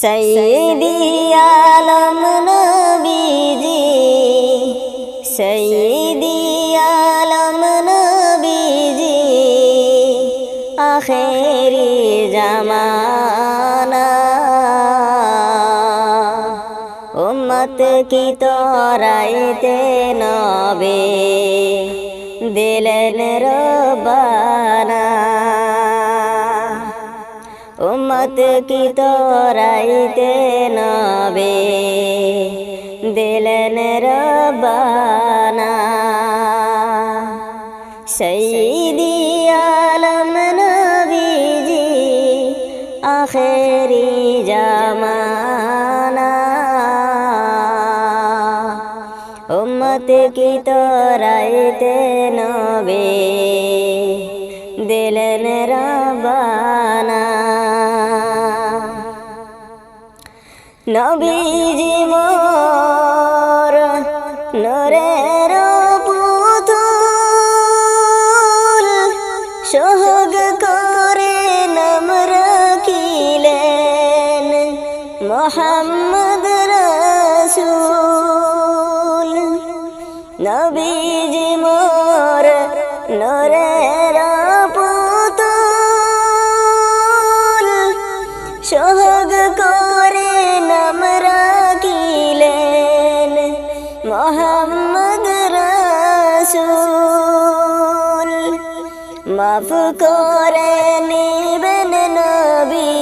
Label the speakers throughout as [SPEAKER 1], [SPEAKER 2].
[SPEAKER 1] সৈদি আলম নবীজি সৈদি আলম নবীজি আখেরি জামানা। উম্মত কি তোরাইতে নবে দিলেন রবানা উম্মত কি তোরাইতে নবে? দিলেন রবানা সৈদি আলম নবীজি, আখেরি জামানা। উম্মত কি তোরাইতে নবে? দিলেন রবানা নবীজি মোর নরের পুতুল সোহগ করে নাম রাখিলেন মোহাম্মদ রসুল। নবীজি মোর নরের পুতুল সোহগ করে মাফ করে নিবেন নবী,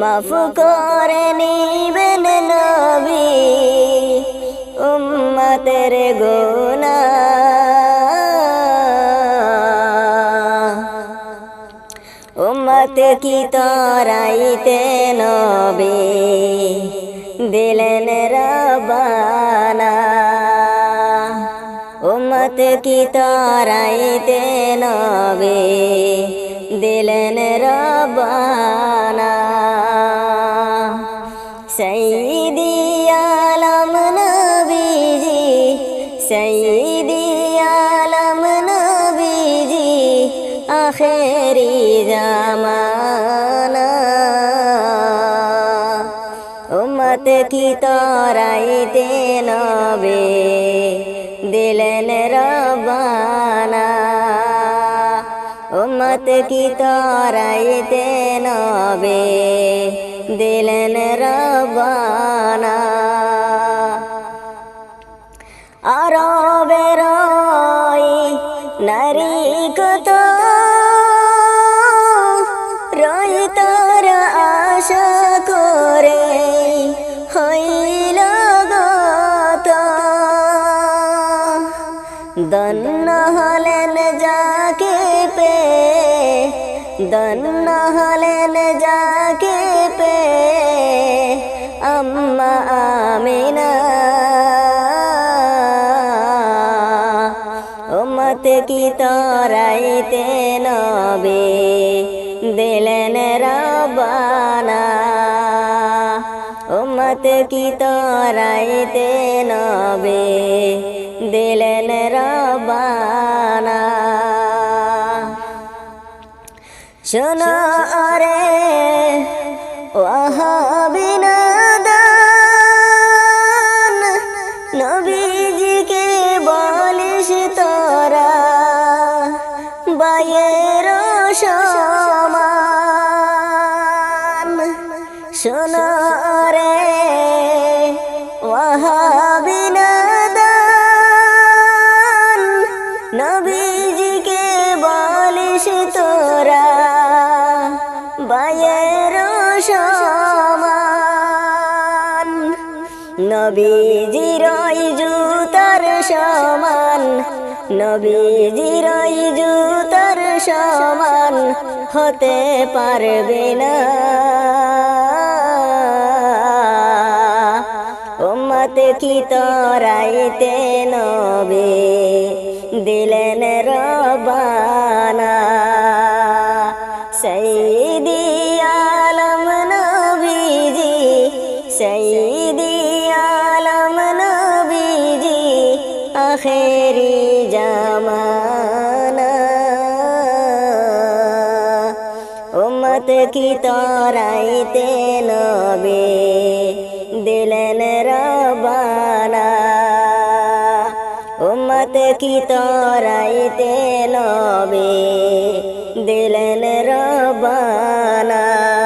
[SPEAKER 1] মাফ করে নিবেন নবী, উম্মতের গোনা উম্মত কি তরাইতে নবে, দিলেন রবানা উম্মত কি তরাইতে নবে দিলেন রবানা সৈদি আলম নবীজি সৈদি আলম নবীজি, আখেরি জামানা। উম্মত কি তরাইতে নবে উম্মত কি তরাইতে নবে দিলেন রবানা। আরবের নারী দন্ন হলেন যাকে পে দন্ন হলেন যাকে পে, আম্মা আমিনা। উম্মত কি তরাইতে নবে দিলেন রবানা উম্মত কি তরাইতে নবে দিলেন রবানা। শোনো আরে ওয়াহাবিনাদান নবীজিকে বলিস তোরা বায়ের সমান। শোনো রে নবীজির জুতার সমান, নবীজির জুতার সমান হতে পারবে না। উম্মত কি তরাইতে নবে দিলেন রবানা। সৈদি আলম নবীজি সৈদি উম্মত কি তরাইতে নবে? দিলেন রবানা। উম্মত কি তরাইতে নবে? দিলেন রবানা।